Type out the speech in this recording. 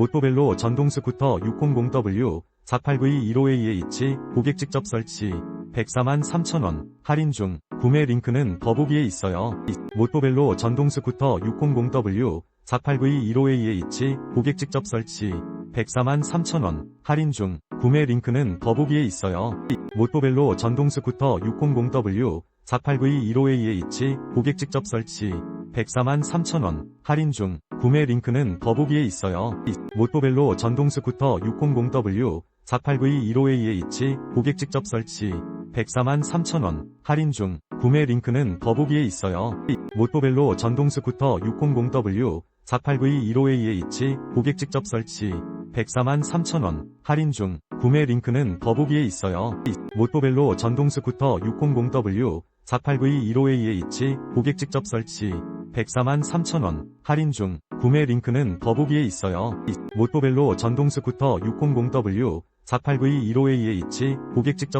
모토벨로 전동 스쿠터 600W 489-15AH 고객 직접 설치 104만 3천원 할인 중 구매 링크는 더보기에 있어요. 모토벨로 전동 스쿠터 600W 489-15AH 고객 직접 설치 104만 3천원 할인 중 구매 링크는 더보기에 있어요. 모토벨로 전동 스쿠터 600W 489-15AH 고객 직접 설치 104만 3천원. 할인 중. 구매 링크는 더보기에 있어요. 모토벨로 전동 스쿠터 600W 489-15AH 고객 직접 설치. 104만 3천원. 할인 중. 구매 링크는 더보기에 있어요. 모토벨로 전동 스쿠터 600W 489-15AH 고객 직접 설치. 104만 3천원. 할인 중. 구매 링크는 더보기에 있어요. 모토벨로 전동 스쿠터 600W 489-15AH 고객 직접 설치 104만 3천원 할인 중 구매 링크는 더보기에 있어요. 모토벨로 전동 스쿠터 600W 489-15AH 고객 직접